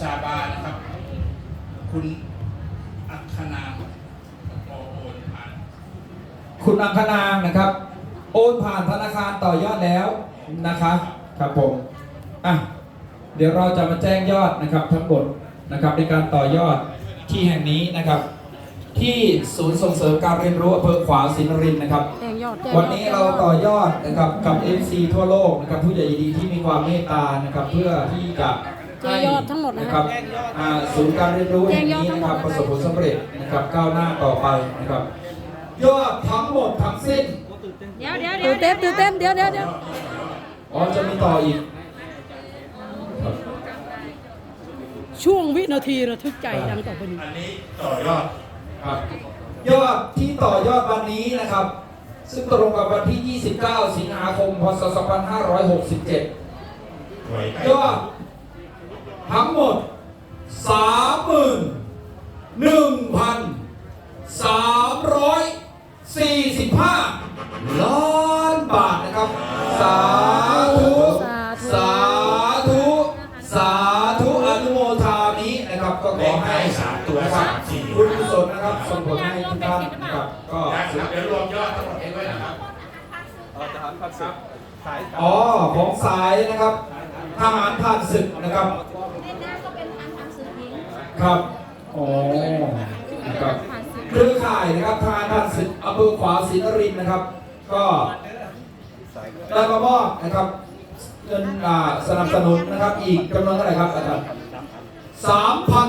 ชาบานะครับ คุณอัคคณาโอโอนผ่านคุณอังคณางนะครับ โอนผ่านธนาคารต่อยอดแล้วนะครับครับผมอะเดี๋ยวเราจะมาแจ้งยอดนะครับทั้งหมดนะครับในการต่อยอดที่แห่งนี้นะครับ ที่ศูนย์ส่งเสริมการเรียนรู้อำเภอขวาวศรีนครินทร์นะครับ แจ้งยอดแจ้งยอดวันนี้เราต่อยอดนะครับกับ FC ทั่วโลกนะครับผู้ใหญ่ดีที่มีความเมตตานะครับเพื่อที่จะ แจ้งยอดทั้งหมดนะนะครับอ่าศูนย์การเรียนรู้แห่งนี้นะครับแจ้ประงสยบอดผลสำเร็จนะครับก้าวหน้าต่อไปนะครับ ยอดทั้งหมดทั้งสิ้น เดี๋ยวเดี๋ยวเดี๋ยวเต้นตื่นเต้นเดี๋ยวเดี๋ยวเดี๋ยวอ๋อจะมีต่ออีกครับช่วงวินาทีระทึกใจดังต่อไปนี้ อันนี้ต่อยอด ครับ ยอดที่ต่อยอดวันนี้นะครับ ซึ่งตรงกับวันที่ 29 สิงหาคม พศ 2567 หวยใกล้ยอด ทั้งหมดสามหมื่นหนึ่งพันสามร้อยสี่สิบห้าล้านบาทนะครับ สาธุ สาธุ สาธุอนุโมทามินะครับ ก็ขเลอขให้ท้ายสามตัวนะครับสามสี่บุญกุศลนะครับส่งผลให้ทุกท่านนะครับก็ นะครับเดี๋ยวรวมยอดทั้งหมดให้ด้วยนะครับ อ๋อ ของสายนะครับทหารผ่านศึกนะครับเครับอ๋อนะครับเครือข่ายนะครับทหารผ่านศึกอำเภอขวาวศรีนครินทร์นะครับ ก็ได้มามอบนะครับเงินอ่าสนับสนุนนะครับอีกจำนวนเท่าไหร่ครับอาจารย์สามพัน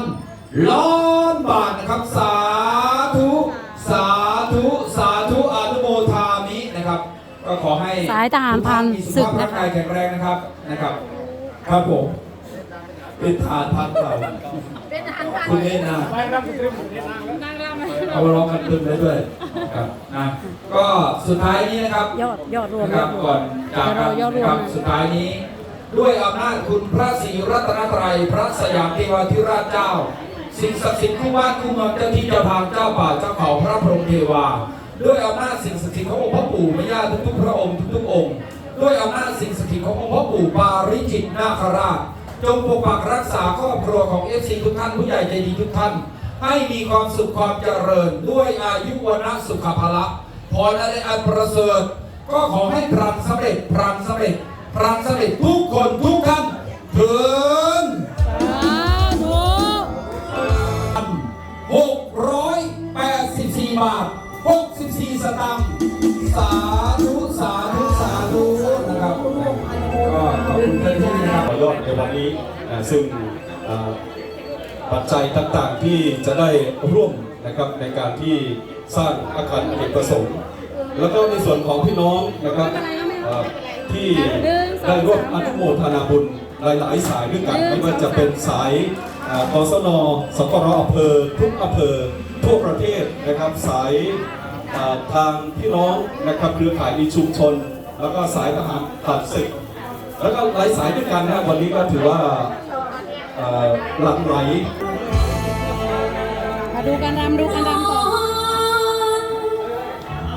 ล้านบาทนะครับ สาธุ สาธุ สาธุอนุโมทามินะครับ ก็ขอให้สายทหารผ่านศึกทุท่มีสุขภาพร่างกายแข็งแรงนะครับนะครับ ครับผมเป็นทหารพันเรา เป็นทหารผ่านคุณเล่นนะนางรำเอามาร้องกันตึมได้ด้วยครับนะก็สุดท้ายนี้นะครับ ยอดยอดรวมนะครับยอดรวมก่อนจากกันเดี๋ยวเรายอดรนะวมครับนะสุดท้ายนี้ ด้วยอำนาจคุณพระศรีรัตนตรัยพระสยามเทวาธิราชเจ้า สิ่งศักดิ์สิทธิ์คู่บ้านคู่เมืองเจ้าที่เจ้าทางเจ้าป่าเจ้าเขาพระพรหมเทวา ด้วยอำนาจสิ่งศักดิ์สิทธิ์ขององค์พระปู่แม่ย่าทุกๆพระองค์ทุกๆองค์ ด้วยอำนาจสิ่งศักดิ์สิทธิ์ขององค์พระปู่ปาริจิตนาคราช จงปกปักรักษาครอบครัวของเอฟซีทุกท่านผู้ใหญ่ใจดีทุกท่าน ให้มีความสุขความเจริญด้วยอายุวนะสุขภาละพรอะไรอันประเสริฐก็ขอให้พรังสำเร็จพรังสำเร็จพรังสำเร็จทุกคนทุกท่านเถิด ซึ่งอ่าปัจจัยต่างๆที่จะได้ร่วมนะครับในการที่สร้างอาคารอเนกประสงค์แล้วก็ในส่วนของพี่น้องนะครับอ่าที่ได้ร่วมอนุโมทนาบุญหลายๆ สายด้วยกันไม่ว่าจะเป็นสายอ่ากศนสกรอำเภอทุกอำเภอทั่วประเทศนะครับสายอ่าทางพี่น้องนะครับเครือข่ายในชุมชน แล้วก็สายทหารผ่านศึก แล้วก็หลายสายด้วยกันนะวันนี้ก็ถือว่าเอ่อ หลั่งไหลมาดูการรำดูการรำต่อ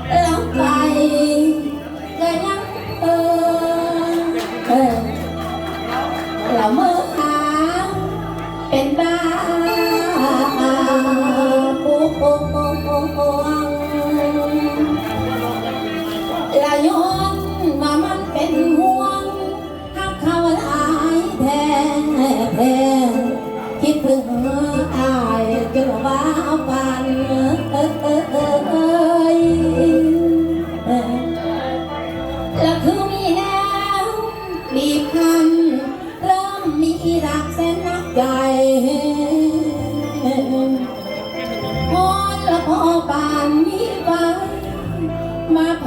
แล้วไปก็ยังเออเออแล้วมือ แล้วคือมีแล้วบีบคันเริ่มมีรักแสนนักใจพอละพอปานนี้ไปมาแผ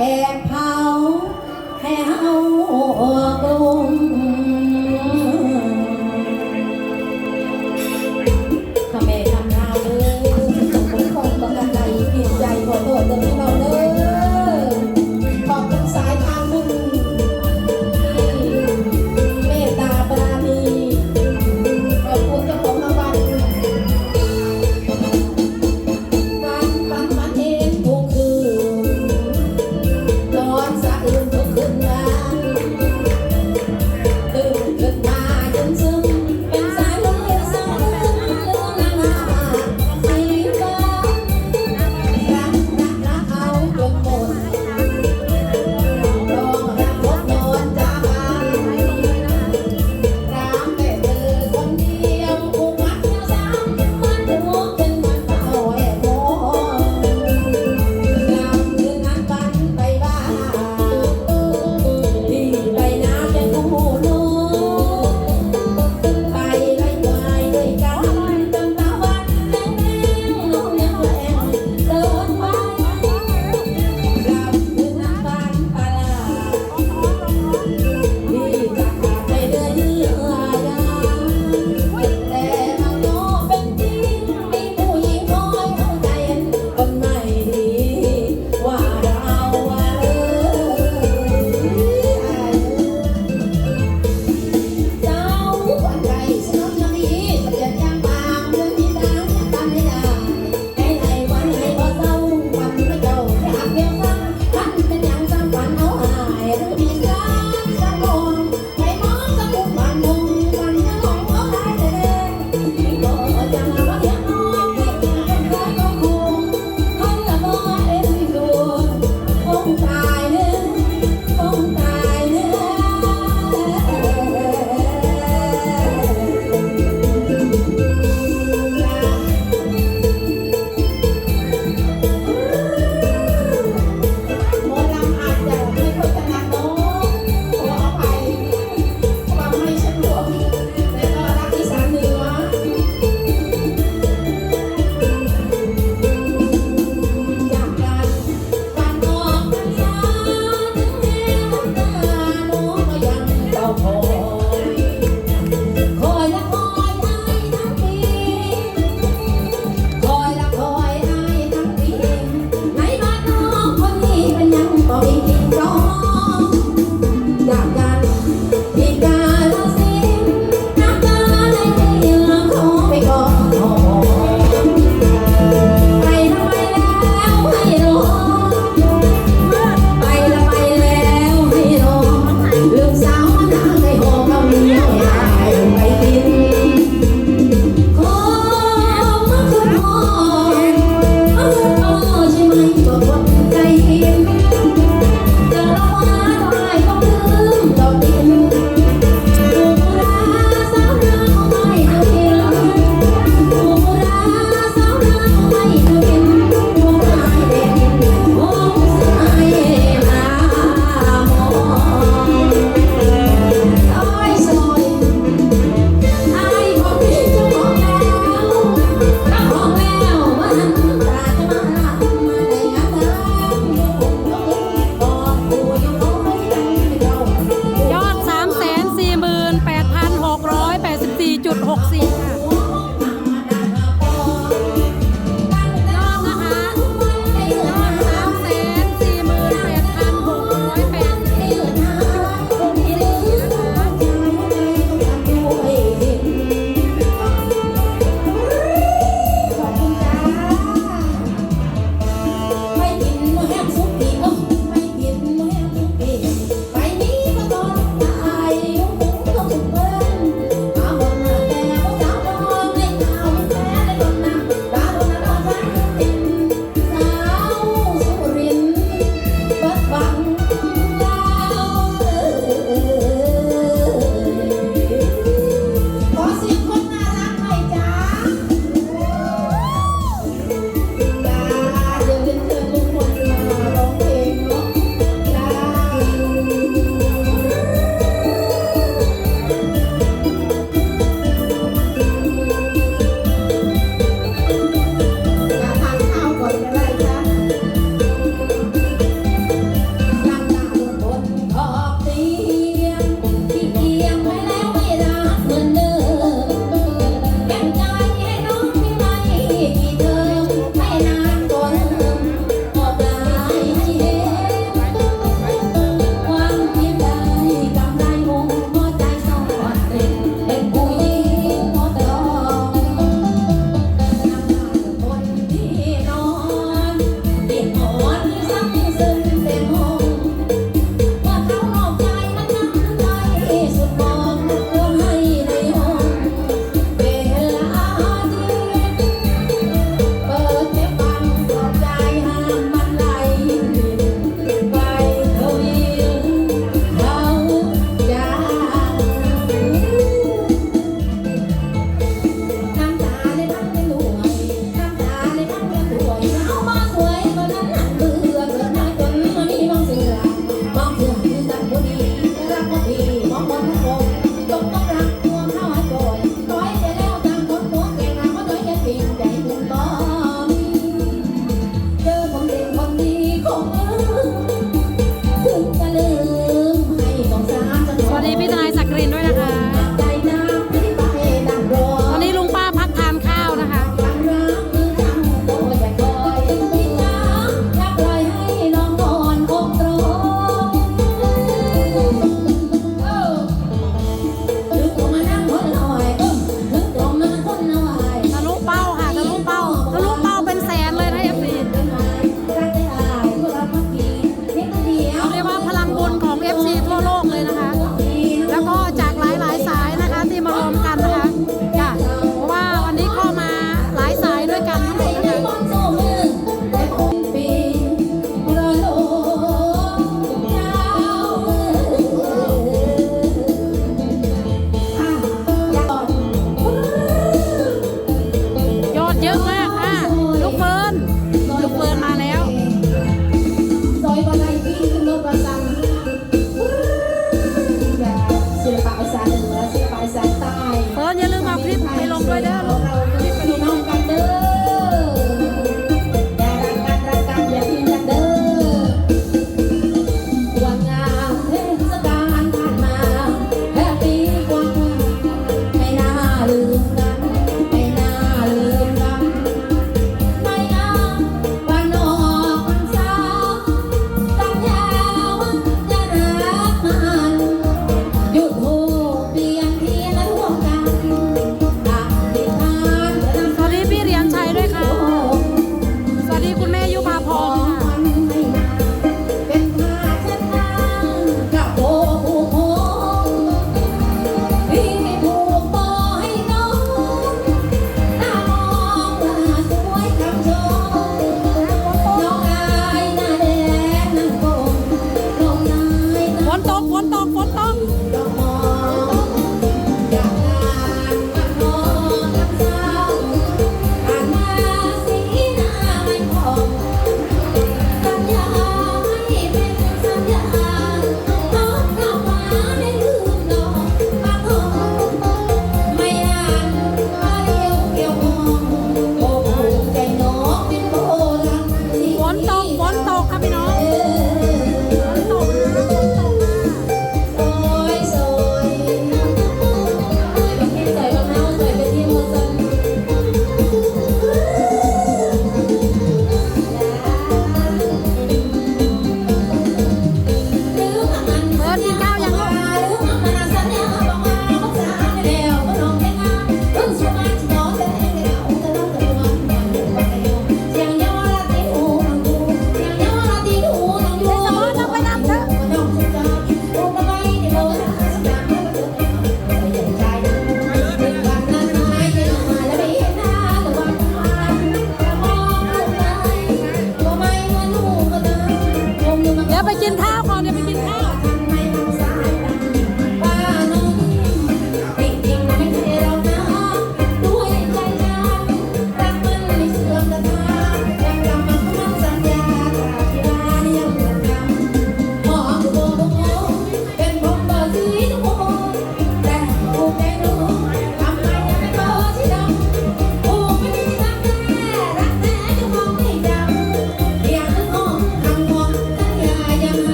ยวไปกินข้าวก่อนเดี๋ยวไปกินข้าว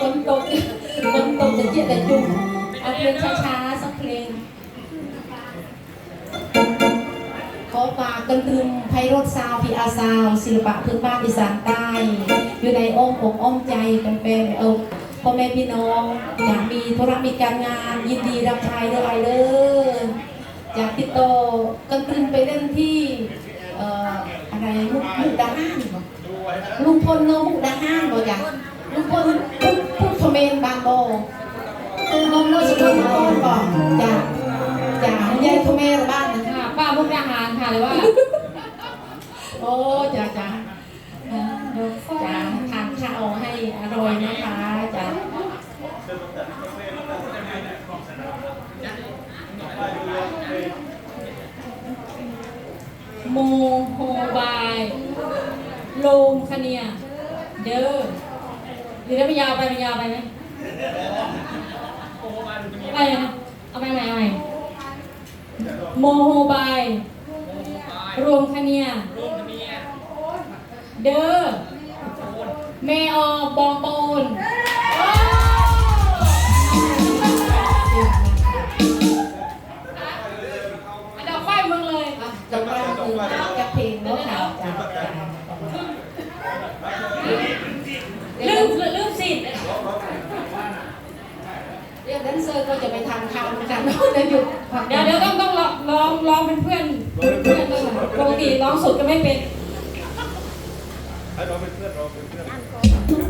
คนตกคนตกจะเจียดแต่จุ่มเอาเพลงช้าๆสักเพลงขอฝากกันตรึมไพโรธซาวพีอาซาวศิลปะพื้นบ้านอีสานใต้ อยู่ในอ้อมอกอ้อมใจกันเป็นเออพ่อแม่พี่น้องอยากมีธุรกิจการงาน ยินดีรับใช้เด้อไอเด้ออยากติดต่อกันตรึมไปเล่นที่เอ่ออะไรมุกดาหารบ่ลุงพลเนาะมุกดาหารบ่จ้ะลุงพล พูดพูดคอมเมนบางบ่ลงเนาะสกุลนครบ่จ้ะจ้ะยายคอมเมนบ้านนะค่ะป้ามุกดาหารค่ะหรือว่า โอ้จ้าจ้าจ้าทานข้าวให้อร่อยนะคะจ้าโมโฮบายโลมคเนียเด้อ หรือถ้าไม่ยาวไปมันยาวไปไหมไปนะเอาไปใหม่เอาใหม่โมโฮบายรวมคเนียเด้อแม่ออบองโปนอัน แดนเซอร์ก็จะไปทานข้าวเหมือนกันจะหยุดพักเดี๋ยวเดี๋ยวต้องต้องลองลองลองเป็นเพื่อนเพื่อนต้องปกติร้องสุดก็ไม่เป็นให้เราเป็นเพื่อนเราเป็นเพื่อน